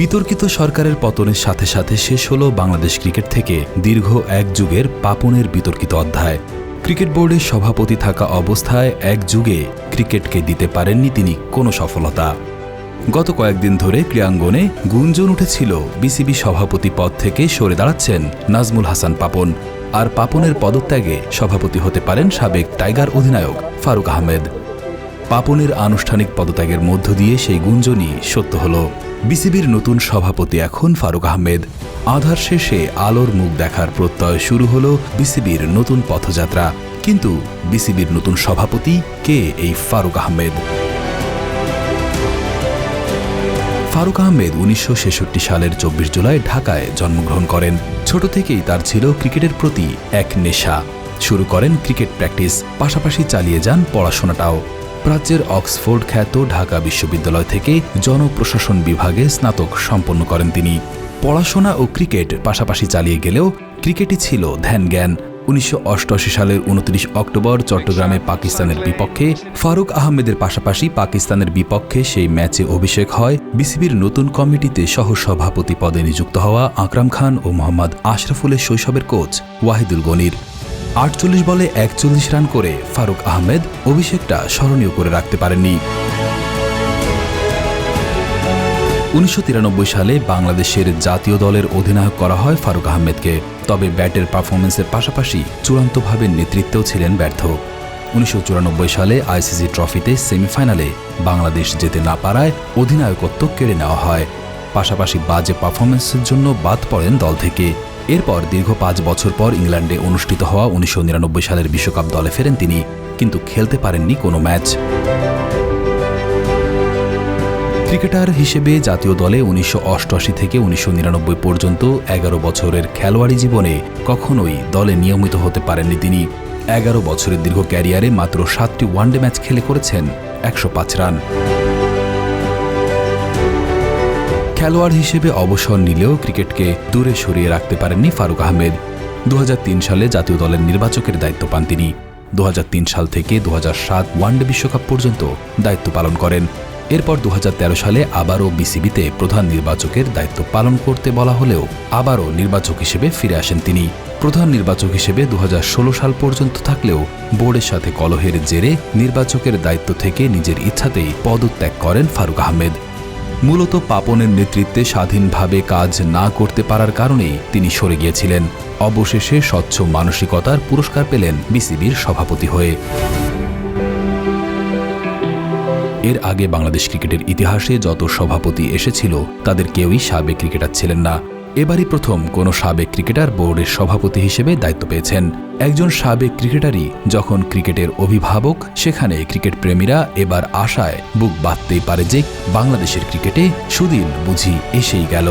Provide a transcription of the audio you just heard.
বিতর্কিত সরকারের পতনের সাথে সাথে শেষ হলো বাংলাদেশ ক্রিকেট থেকে দীর্ঘ এক যুগের পাপনের বিতর্কিত অধ্যায়। ক্রিকেট বোর্ডের সভাপতি থাকা অবস্থায় এক যুগে ক্রিকেটকে দিতে পারেননি তিনি কোনো সফলতা। গত কয়েকদিন ধরে ক্রীড়াঙ্গনে গুঞ্জন উঠেছিল বিসিবি সভাপতি পদ থেকে সরে দাঁড়াচ্ছেন নাজমুল হাসান পাপন। আর পাপনের পদত্যাগে সভাপতি হতে পারেন সাবেক টাইগার অধিনায়ক ফারুক আহমেদ। পাপনের আনুষ্ঠানিক পদত্যাগের মধ্য দিয়ে সেই গুঞ্জনই সত্য হল। বিসিবির নতুন সভাপতি এখন ফারুক আহমেদ। আধার শেষে আলোর মুখ দেখার প্রত্যয় শুরু হল বিসিবির নতুন পথযাত্রা। কিন্তু বিসিবির নতুন সভাপতি কে এই ফারুক আহমেদ? ফারুক আহমেদ উনিশশো ছেষট্টি সালের চব্বিশ জুলাই ঢাকায় জন্মগ্রহণ করেন। ছোট থেকেই তার ছিল ক্রিকেটের প্রতি এক নেশা। শুরু করেন ক্রিকেট প্র্যাকটিস, পাশাপাশি চালিয়ে যান পড়াশোনাটাও। প্রাচ্যের অক্সফোর্ড খ্যাত ঢাকা বিশ্ববিদ্যালয় থেকে জনপ্রশাসন বিভাগে স্নাতক সম্পন্ন করেন তিনি। পড়াশোনা ও ক্রিকেট পাশাপাশি চালিয়ে গেলেও ক্রিকেটই ছিল ধ্যান জ্ঞান উনিশশো অষ্টআশি সালের উনত্রিশ অক্টোবর চট্টগ্রামে পাকিস্তানের বিপক্ষে ফারুক আহমেদের পাশাপাশি পাকিস্তানের বিপক্ষে সেই ম্যাচে অভিষেক হয়। বিসিবির নতুন কমিটিতে সহসভাপতি পদে নিযুক্ত হওয়া আকরাম খান ও মোহাম্মদ আশরাফুলের শৈশবের কোচ ওয়াহিদুল গনির। আটচল্লিশ বলে একচল্লিশ রান করে ফারুক আহমেদ অভিষেকটা স্মরণীয় করে রাখতে পারেননি। উনিশশো তিরানব্বই সালে বাংলাদেশের জাতীয় দলের অধিনায়ক করা হয় ফারুক আহমেদকে, তবে ব্যাটের পারফরমেন্সের পাশাপাশি চূড়ান্তভাবে নেতৃত্বেও ছিলেন ব্যর্থ। উনিশশো চুরানব্বই সালে আইসিসি ট্রফিতে সেমিফাইনালে বাংলাদেশ যেতে না পারায় অধিনায়কত্ব কেড়ে নেওয়া হয়। পাশাপাশি বাজে পারফরমেন্সের জন্য বাদ পড়েন দল থেকে। এরপর দীর্ঘ পাঁচ বছর পর ইংল্যান্ডে অনুষ্ঠিত হওয়া উনিশশো নিরানব্বই সালের বিশ্বকাপ দলে ফেরেন তিনি, কিন্তু খেলতে পারেননি কোনো ম্যাচ। ক্রিকেটার হিসেবে জাতীয় দলে উনিশশো অষ্টআশি থেকে উনিশশো নিরানব্বই পর্যন্ত এগারো বছরের খেলোয়াড়ি জীবনে কখনোই দলে নিয়মিত হতে পারেননি তিনি। এগারো বছরের দীর্ঘ ক্যারিয়ারে মাত্র সাতটি ওয়ানডে ম্যাচ খেলে করেছেন একশো পাঁচ রান। খেলোয়াড় হিসেবে অবসর নিলেও ক্রিকেটকে দূরে সরিয়ে রাখতে পারেননি ফারুক আহমেদ। দু হাজার তিন সালে জাতীয় দলের নির্বাচকের দায়িত্ব পান তিনি। দু হাজার তিন সাল থেকে দু সাত ওয়ানডে বিশ্বকাপ পর্যন্ত দায়িত্ব পালন করেন। এরপর দু হাজার তেরো সালে আবারও বিসিবিতে প্রধান নির্বাচকের দায়িত্ব পালন করতে বলা হলেও আবারও নির্বাচক হিসেবে ফিরে আসেন তিনি। প্রধান নির্বাচক হিসেবে দু হাজার ষোলো সাল পর্যন্ত থাকলেও বোর্ডের সাথে কলহের জেরে নির্বাচকের দায়িত্ব থেকে নিজের ইচ্ছাতেই পদত্যাগ করেন ফারুক আহমেদ। মূলত পাপনের নেতৃত্বে স্বাধীনভাবে কাজ না করতে পারার কারণেই তিনি সরে গিয়েছিলেন। অবশেষে স্বচ্ছ মানসিকতার পুরস্কার পেলেন বিসিবির সভাপতি হয়ে। এর আগে বাংলাদেশ ক্রিকেটের ইতিহাসে যত সভাপতি এসেছিল, তাদের কেউই সাবেক ক্রিকেটার ছিলেন না। এবারই প্রথম কোনো সাবেক ক্রিকেটার বোর্ডের সভাপতি হিসেবে দায়িত্ব পেয়েছেন। একজন সাবেক ক্রিকেটারই যখন ক্রিকেটের অভিভাবক, সেখানে ক্রিকেট প্রেমীরা এবার আশায় বুক বাঁধতেই পারে যে বাংলাদেশের ক্রিকেটে সুদিন বুঝি এসেই গেল।